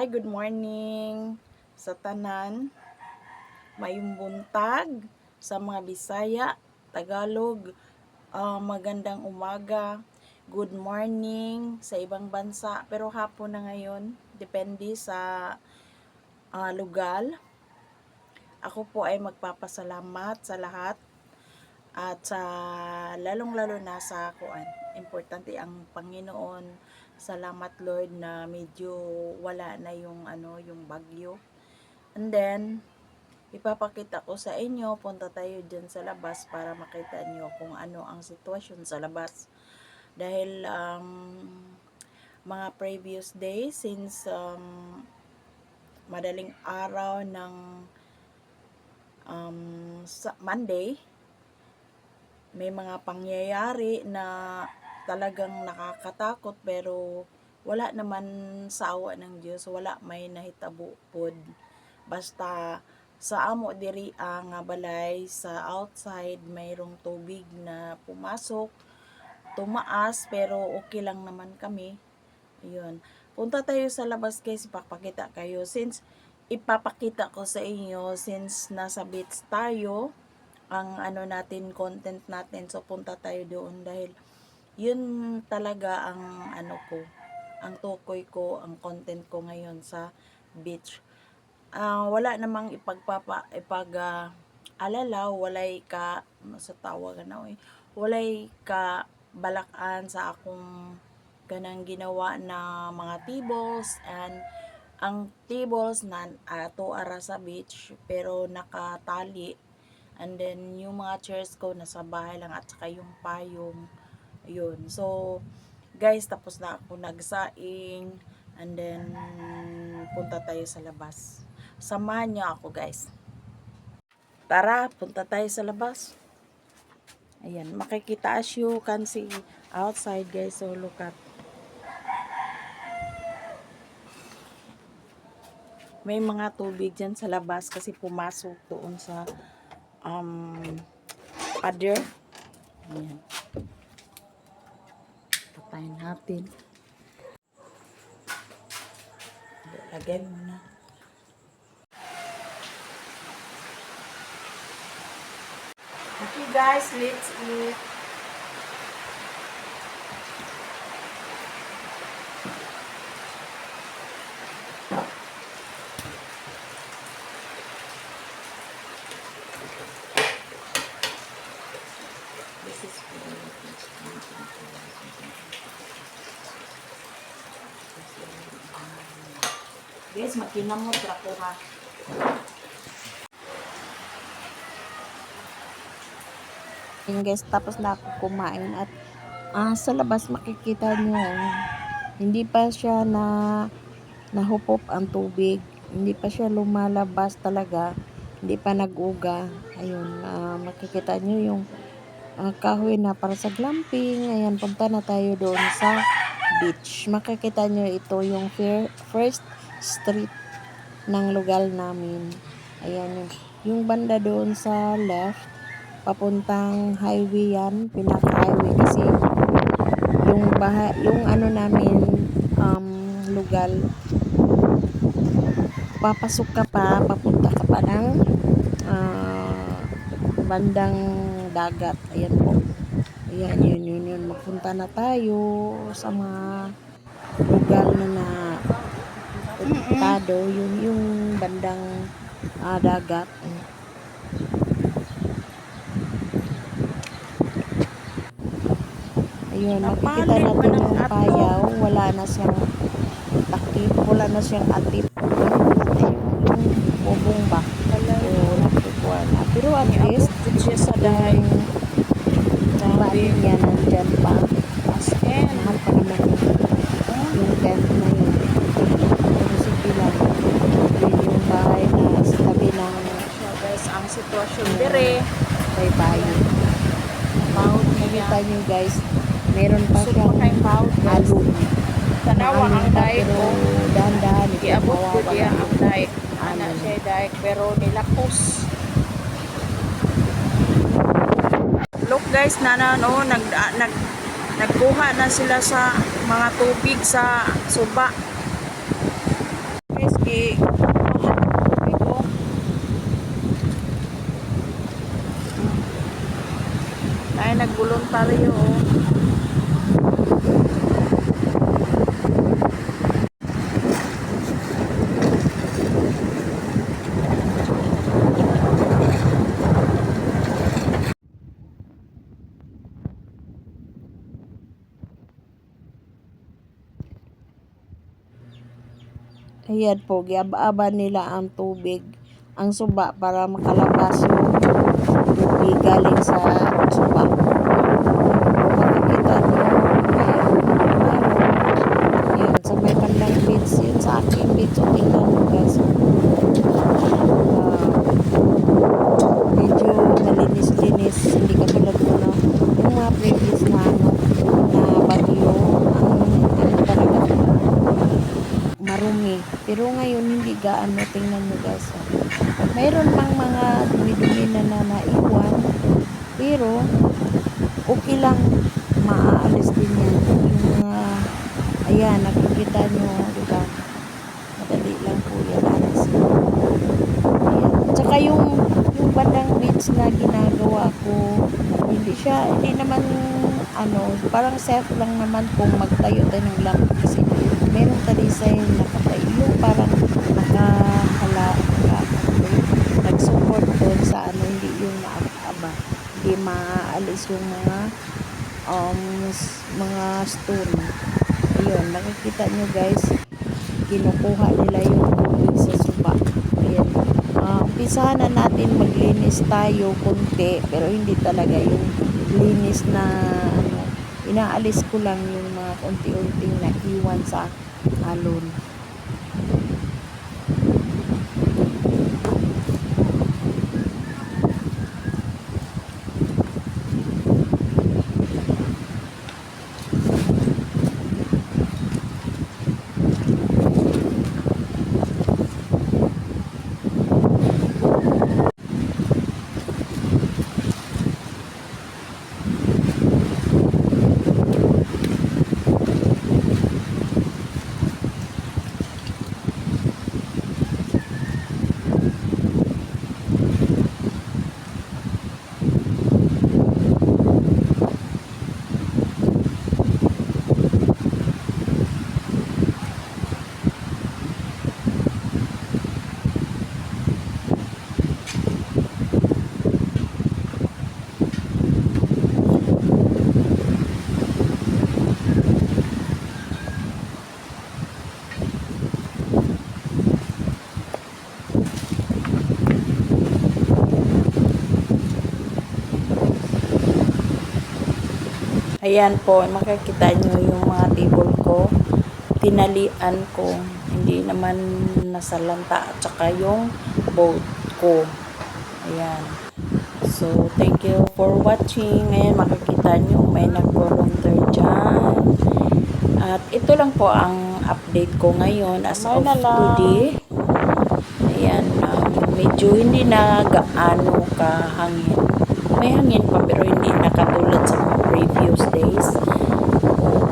Hi, good morning sa tanan. Mayong buntag sa mga Bisaya, Tagalog. ah, magandang umaga. Good morning sa ibang bansa. Pero hapon na ngayon. Depende sa ah, lugar. Ako po ay magpapasalamat sa lahat at sa lalong-lalo na sa kuan. Importante ang Panginoon. Salamat Lord na medyo wala na yung ano, yung bagyo. And then ipapakita ko sa inyo, punta tayo dyan sa labas para makita nyo kung ano ang sitwasyon sa labas. Dahil um, mga previous days since um, madaling araw ng um, Monday, may mga pangyayari na talagang nakakatakot pero wala naman sa awa ng Diyos, wala may nahitabo pod. Basta sa amo diri ang balay sa outside mayroong tubig na pumasok, tumaas pero okay lang naman kami. Ayun. Punta tayo sa labas guys, ipapakita kayo since ipapakita ko sa inyo since nasa beach tayo ang ano natin content natin so punta tayo doon dahil yun talaga ang ano ko ang tukoy ko ang content ko ngayon sa beach. Ah, wala namang ipagpapa ipag ah, alala walay ka ano sa tawag na eh walay ka balakan sa akong kanang ginawa na mga tables. And ang tables na ato ara sa beach pero nakatali. And then yung mga chairs ko nasa bahay lang at saka yung payong yun so guys tapos na ako nagsaing and then punta tayo sa labas. Samahan niyo ako guys. Tara punta tayo sa labas. Ayan makikita as you can see outside guys. So look at. May mga tubig dyan sa labas kasi pumasok doon sa um, pader. Ayan. Tapain natin. Lagay. Okay guys, let's eat. This is really good. Guys, magkinamot ra ko ha. Ayun guys, tapos na ako kumain at ah, sa labas makikita nyo hindi pa siya na nahupop ang tubig. Hindi pa siya lumalabas talaga. Hindi pa nag-uga. Ayun, ah, makikita nyo yung ah, kahoy na para sa glamping. Ayan, punta na tayo doon sa beach. Makikita nyo ito yung fir- first street ng lugar namin. Ayan, yung, yung banda doon sa left, papuntang highway yan, pinaka-highway kasi yung baha, yung ano namin um, lugar papasok ka pa, papunta ka pa ng ah, bandang dagat. Ayan po. Ayan, yun, yun, yun. Magpunta na tayo sa mga lugar na na puntado. Yun, yung bandang ah, dagat. Ayun, makikita natin yung payaw. Wala na siyang takip. Wala na siyang atip. Yung bubong ba? Nakipuan na. Pero at least, sa dahay. Balik niya nandyan pa. In, Mahal pa naman yung, yung tent na yun. Pero sige lang. Yun yung bahay na sa tabi ng guys, ang sitwasyon dire. baybayin. Bawat Nakita niya. nyo guys, meron pa siyang alon. Tanawa ang daig ko. dahan-dahan. Giabot ko diya ang daig. Ana Alon. siya daig pero nilakos. Look guys, nana no, nag, ah, nag nagkuha na sila sa mga tubig sa suba. mahal ko. Tayo nagboluntaryo. oh. Ayan po, giaba nila ang tubig, ang suba para makalabas yung tubig galing sa suba. Makikita nyo, mayroon, mayroon. Yun, sa may bandang beach, yun sa aking beach. So, tingnan mo guys. Ah, medyo malinis-linis, hindi katulad ko na yung mga previous na ano, na bagyo, ang ano talaga, marumi. Pero ngayon, hindi gaano. Tingnan nyo guys. oh. Mayroon pang mga dumi-dumi na na naiwan. Pero, okay lang. Maaalis din yan. Yung mga, ayan, nakikita nyo, di ba? Madali lang po yan. Alis. Ayan. Tsaka yung, yung bandang beach na ginagawa ko, hindi siya, hindi naman, ano, parang safe lang naman kung magtayo tayo ng lamp kasi meron talisay nakatayo yung parang nakahala naka, nag-support doon sa ano hindi yung naaba hindi maaalis yung mga um, mga stone ayun nakikita nyo guys kinukuha nila yung tubig sa suba ayan uh, umpisahan na natin maglinis tayo kunti pero hindi talaga yung linis na ano inaalis ko lang yung mga unti-unting naiwan sa alon. Ayan po, makikita nyo yung mga table ko. Tinalian ko. Hindi naman nasalanta. At saka yung boat ko. Ayan. So, thank you for watching. Ayan, makikita nyo, may nag-volunteer dyan. At ito lang po ang update ko ngayon as of Bye na today. Ayan, um, medyo hindi na gaano kahangin. May hangin pa pero hindi na katulad sa mga previous days.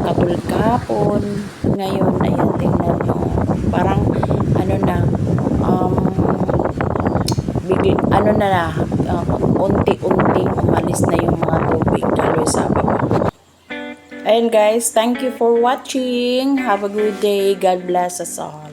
Katulad kahapon. Ngayon, ayan, tingnan nyo. Parang, ano na, um, bigla, ano na na, uh, unti-unti umalis na yung mga tubig dahil sa baba. Guys, thank you for watching. Have a good day. God bless us all.